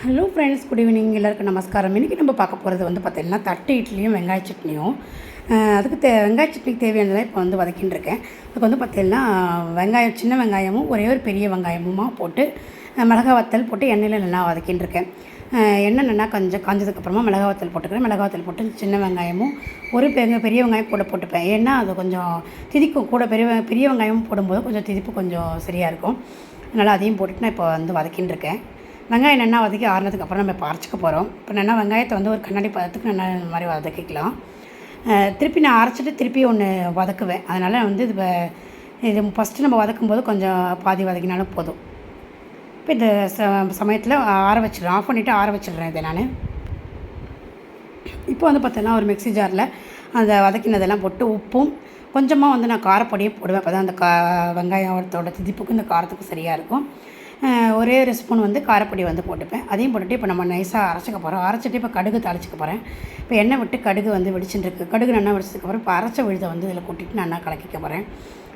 Hello friends good evening எல்லாருக்கும் நமஸ்காரம். இன்றைக்கி நம்ம பார்க்க போகிறது வந்து பார்த்திங்கன்னா தட்டு இட்லியும் வெங்காய சட்னியும். அதுக்கு தே வெங்காய சட்னிக்கு தேவையானதெல்லாம் இப்போ வந்து வதக்கின்னு இருக்கேன் அதுக்கு வந்து பார்த்திங்கன்னா வெங்காயம் சின்ன வெங்காயமும் ஒரே ஒரு பெரிய வெங்காயமுமா போட்டு மிளகா வத்தல் போட்டு எண்ணெயில் நல்லா வதக்கின்னு இருக்கேன் எண்ணெய் நல்லா கொஞ்சம் காஞ்சதுக்கப்புறமா மிளகா வத்தல் போட்டுக்கிறேன். மிளகா வத்தல் போட்டு சின்ன வெங்காயமும் ஒரு பெரிய பெரிய வெங்காயம் கூட போட்டுப்பேன். ஏன்னா அது கொஞ்சம் திதிக்கும். கூட பெரிய பெரிய வெங்காயமும் போடும்போது கொஞ்சம் திதிப்பு கொஞ்சம் சரியாக இருக்கும். அதனால் அதையும் போட்டுட்டு நான் இப்போ வந்து வதக்கின்னு இருக்கேன் வெங்காயம் நல்லா வதக்கி ஆறுனதுக்கு அப்புறம் நம்ம இப்போ அரைச்சிக்க போகிறோம் இப்போ நல்லா வெங்காயத்தை வந்து ஒரு கண்ணாடி பதத்துக்கு நல்லா இந்த மாதிரி வதக்கிக்கலாம். திருப்பி நான் அரைச்சிட்டு திருப்பி ஒன்று வதக்குவேன். அதனால் வந்து இது இது ஃபஸ்ட்டு நம்ம வதக்கும் போது கொஞ்சம் பாதி வதக்கினாலும் போதும். இப்போ இந்த ச சமயத்தில் ஆற வச்சிடுறேன் ஆஃப் பண்ணிவிட்டு ஆற வச்சிடுறேன் இதை நான். இப்போ வந்து பார்த்தோன்னா ஒரு மிக்ஸி ஜாரில் அந்த வதக்கினதெல்லாம் போட்டு உப்பும் கொஞ்சமாக வந்து நான் காரப்பொடியும் போடுவேன். அப்போ தான் அந்த கா வெங்காயத்தோட திதிப்புக்கும் இந்த காரத்துக்கும் சரியாக இருக்கும். ஒரே ஒரு ஸ்பூன் வந்து காரப்பொடி வந்து போட்டுப்பேன். அதையும் போட்டுட்டு இப்போ நம்ம நைஸாக அரைச்சிக்க போகிறோம் அரைச்சிட்டு இப்போ கடுகு தாளிச்சிக்க போகிறேன் இப்போ எண்ணெய் விட்டு கடுகு வந்து வெடிச்சுட்டுருக்கு. கடுகு நல்லா வெடிச்சதுக்கப்புறம் இப்போ அரைச்ச விழுதை வந்து இதில் கொட்டிட்டு நல்லா கலக்கிக்க போகிறேன்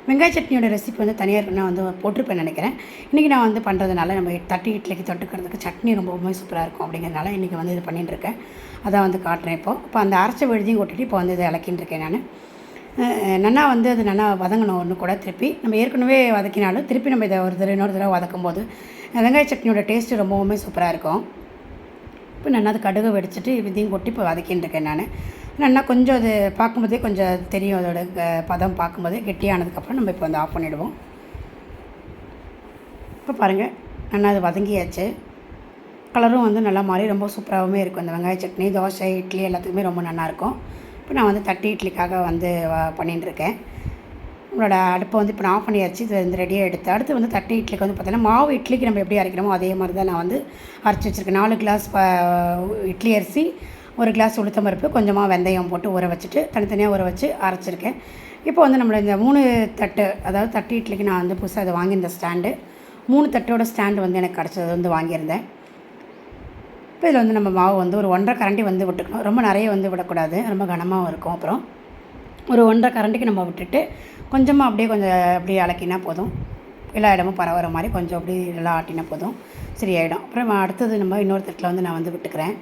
வெங்காய சட்னியோட ரெசிபி வந்து தனியாக நான் வந்து போட்டிருப்பேன் நினைக்கிறேன். இன்றைக்கி நான் வந்து பண்ணுறதுனால நம்ம தட்டி இட்லிக்கு தொட்டுக்கிறதுக்கு சட்னி ரொம்பவுமே சூப்பராக இருக்கும் அப்படிங்கிறதுனால இன்றைக்கி வந்து இது பண்ணிட்டுருக்கேன். அதான் வந்து காட்டுறேன் இப்போ. இப்போ அந்த அரைச்ச விழுதையும் கொட்டிட்டு இப்போ வந்து இதை இலக்கின்னு இருக்கேன் நான். நல்லா வந்து அது நல்லா வதங்கணும் ஒன்று கூட திருப்பி. நம்ம ஏற்கனவே வதக்கினாலும் திருப்பி நம்ம இதை ஒரு தடவை இன்னொரு தடவை வதக்கும் போது வெங்காய சட்னியோட டேஸ்ட்டு ரொம்பவுமே சூப்பராக இருக்கும். இப்போ நல்லா அது கடுகு வெடிச்சிட்டு இதையும் கொட்டி இப்போ வதக்கின்னு இருக்கேன் நான். நல்லா கொஞ்சம் அது பார்க்கும்போதே கொஞ்சம் தெரியும். அதோட க- பதம் பார்க்கும்போது கெட்டியானதுக்கப்புறம் நம்ம இப்போ வந்து ஆஃப் பண்ணிவிடுவோம் இப்போ பாருங்கள் நல்லா அது வதங்கியாச்சு. கலரும் வந்து நல்லா மாறி ரொம்ப சூப்பராகவுமே இருக்கும். இந்த வெங்காய சட்னி தோசை இட்லி எல்லாத்துக்குமே ரொம்ப நல்லாயிருக்கும் இப்போ நான் வந்து தட்டி இட்லிக்காக வந்து பண்ணிட்டுருக்கேன். இருக்கேன் உங்களோட அடுப்பை வந்து இப்போ நான் ஆஃப் பண்ணியாச்சு. இது வந்து ரெடியாக எடுத்து அடுத்து வந்து தட்டி இட்லிக்கு வந்து பார்த்தோன்னா மாவு இட்லிக்கு நம்ம எப்படி அரைக்கிறோமோ அதே மாதிரி தான் நான் வந்து அரைச்சி வச்சுருக்கேன். நாலு கிளாஸ் இட்லி அரிசி ஒரு கிளாஸ் உளுத்தம் பருப்பு கொஞ்சமாக வெந்தயம் போட்டு ஊற வச்சுட்டு தனித்தனியாக ஊற வச்சு அரைச்சிருக்கேன். இப்போ வந்து நம்மளை இந்த மூணு தட்டு அதாவது தட்டு இட்லிக்கு நான் வந்து புதுசாக அதை வாங்கியிருந்தேன் ஸ்டாண்டு மூணு தட்டோட ஸ்டாண்டு வந்து எனக்கு கிடச்சது வந்து வாங்கியிருந்தேன். இப்போ இதில் வந்து நம்ம மாவு வந்து ஒரு ஒன்றரை கரண்டி வந்து விட்டுக்கணும். ரொம்ப நிறைய வந்து விடக்கூடாது. ரொம்ப கனமாகவும் இருக்கும். அப்புறம் ஒரு ஒன்றரை கரண்டிக்கு நம்ம விட்டுட்டு கொஞ்சமாக அப்படியே கொஞ்சம் அப்படியே அலக்கினா போதும். எல்லா இடமும் பரவுற மாதிரி கொஞ்சம் அப்படியே நல்லா ஆட்டினா போதும். சரியாயிடும். அப்புறம் அடுத்தது நம்ம இன்னொரு தட்டில் வந்து நான் வந்து விட்டுக்கிறேன்.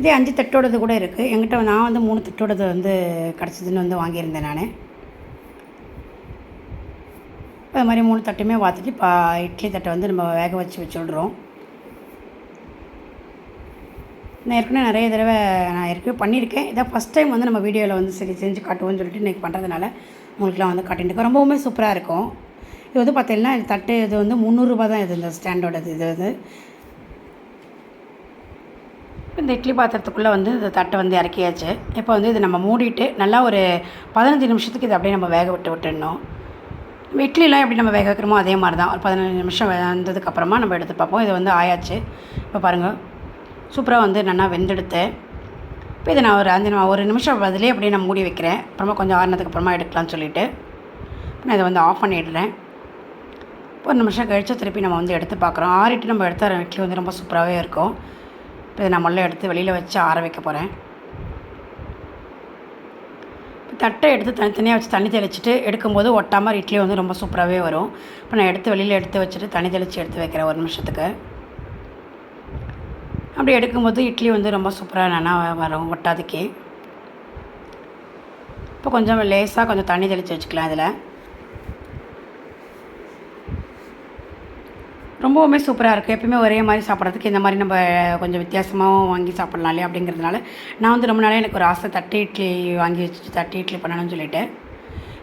இதே அஞ்சு தட்டோடது கூட இருக்குது என்கிட்ட நான் வந்து மூணு தட்டோடது வந்து கிடச்சிதுன்னு வந்து வாங்கியிருந்தேன் நான். அது மாதிரி மூணு தட்டுமே வாத்துட்டு இப்போ இட்லி தட்டை வந்து நம்ம வேக வச்சு வச்சுடுறோம். நான் ஏற்கனவே நிறைய தடவை நான் ஏற்கனவே பண்ணியிருக்கேன். இதான் ஃபஸ்ட் டைம் வந்து நம்ம வீடியோவில் வந்து சரி செஞ்சு காட்டுவோம்னு சொல்லிட்டு இன்றைக்கி பண்ணுறதுனால உங்களுக்குலாம் வந்து காட்டின்னு இருக்கோம் ரொம்பவுமே சூப்பராக இருக்கும். இது வந்து பார்த்தீங்கன்னா இது தட்டு இது வந்து முந்நூறுரூபா தான் இது இந்த ஸ்டாண்டோட இது வந்து இந்த இட்லி பாத்திரத்துக்குள்ளே வந்து இந்த தட்டை வந்து இறக்கியாச்சு. இப்போ வந்து இது நம்ம மூடிட்டு நல்லா ஒரு பதினஞ்சு நிமிஷத்துக்கு இது அப்படியே நம்ம வேக விட்டு விட்டுடணும். இட்லிலாம் எப்படி நம்ம வேக வைக்கிறோமோ அதே மாதிரி தான். ஒரு பதினஞ்சு நிமிஷம் வந்ததுக்கப்புறமா நம்ம எடுத்து பார்ப்போம். இது வந்து ஆயாச்சு. இப்போ பாருங்கள் சூப்பராக வந்து நல்லா வெந்தெடுத்தேன். இப்போ இதை நான் ஒரு அஞ்சு நான் ஒரு நிமிஷம் அதிலே அப்படியே நான் மூடி வைக்கிறேன். அப்புறமா கொஞ்சம் ஆறுனதுக்கு அப்புறமா எடுக்கலாம்னு சொல்லிட்டு. நான் இதை வந்து ஆஃப் பண்ணிடுறேன். ஒரு நிமிஷம் கழித்து திருப்பி நம்ம வந்து எடுத்து பார்க்குறோம் ஆறிட்டு நம்ம எடுத்த இட்லி வந்து ரொம்ப சூப்பராகவே இருக்கும். இப்போ இதை நான் முதல்ல எடுத்து வெளியில் வச்சு ஆற வைக்க போகிறேன் இப்போ தட்டை எடுத்து தனித்தனியாக வச்சு தண்ணி தெளிச்சிட்டு எடுக்கும்போது ஒட்டாமல் இட்லி வந்து ரொம்ப சூப்பராகவே வரும். இப்போ நான் எடுத்து வெளியில் எடுத்து வச்சுட்டு தண்ணி தெளித்து எடுத்து வைக்கிறேன் ஒரு நிமிஷத்துக்கு. அப்படி எடுக்கும்போது இட்லி வந்து ரொம்ப சூப்பராக நல்லா வரும் ஒட்டாதுக்கே. இப்போ கொஞ்சம் லேசாக கொஞ்சம் தண்ணி தெளித்து வச்சுக்கலாம் இதில். ரொம்பவுமே சூப்பராக இருக்குது எப்பயுமே ஒரே மாதிரி சாப்பிட்றதுக்கு இந்த மாதிரி நம்ம கொஞ்சம் வித்தியாசமாகவும் வாங்கி சாப்பிட்லாம் இல்லையா அப்படிங்கிறதுனால நான் வந்து ரொம்ப நாளாக எனக்கு ஒரு ஆசை தட்டு இட்லி வாங்கி வச்சு தட்டு இட்லி பண்ணணும்னு சொல்லிட்டு.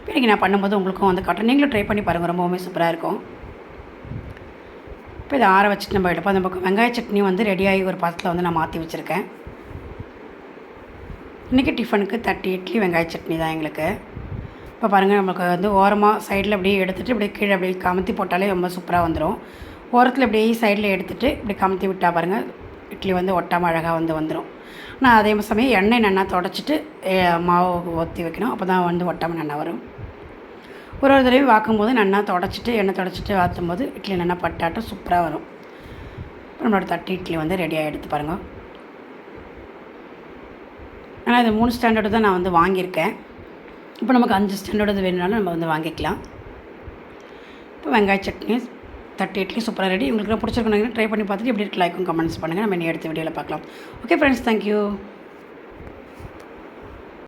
இன்றைக்கி நான் பண்ணும்போது உங்களுக்கும் வந்து காட்டுறேன். நீங்களும் ட்ரை பண்ணி பாருங்கள் ரொம்பவுமே சூப்பராக இருக்கும். இப்போ இதை ஆற வச்சுட்டு நம்ம எடுப்போம். அந்த பக்கம் வெங்காய சட்னி வந்து ரெடியாகி ஒரு பாத்திரத்தில் வந்து நான் மாற்றி வச்சுருக்கேன். இன்றைக்கி டிஃபனுக்கு தட்டி இட்லி வெங்காய சட்னி தான் எங்களுக்கு. இப்போ பாருங்கள் நம்மளுக்கு வந்து ஓரமாக சைடில் அப்படியே எடுத்துகிட்டு இப்படியே கீழே அப்படியே கமத்தி போட்டாலே ரொம்ப சூப்பராக வந்துடும் ஓரத்தில் அப்படியே சைடில் எடுத்துகிட்டு இப்படி கமத்தி விட்டால் பாருங்கள் இட்லி வந்து ஒட்டாமல் அழகாக வந்து வந்துடும் நான் அதே சமயம் எண்ணெய் நல்லா தொடச்சிட்டு மாவு ஊற்றி வைக்கணும். அப்போ தான் வந்து ஒட்டாமல் நல்லா வரும். ஒரு ஒரு தடவையும் வாக்கும்போது நல்லா தொடச்சிட்டு எண்ணெய் தொடச்சிட்டு வாத்தும் போது இட்லி நல்லா பட்டாட்டம் சூப்பராக வரும். நம்மளோட தட்டு இட்லி வந்து ரெடியாக எடுத்து பாருங்கள் ஆனால் இது மூணு ஸ்டாண்டர்டு தான் நான் வந்து வாங்கியிருக்கேன். இப்போ நமக்கு அஞ்சு ஸ்டாண்டர்டு வேணும்னாலும் நம்ம வந்து வாங்கிக்கலாம். இப்போ வெங்காய சட்னி தட்டு இட்லி சூப்பராக ரெடி உங்களுக்கு பிடிச்சிருக்கணும் ட்ரை பண்ணி பார்த்துட்டு எப்படி இருக்கு லைக்கும் கமெண்ட்ஸ் பண்ணுங்கள் நம்ம இனி எடுத்த வீடியோவில் பார்க்கலாம். Okay friends thank you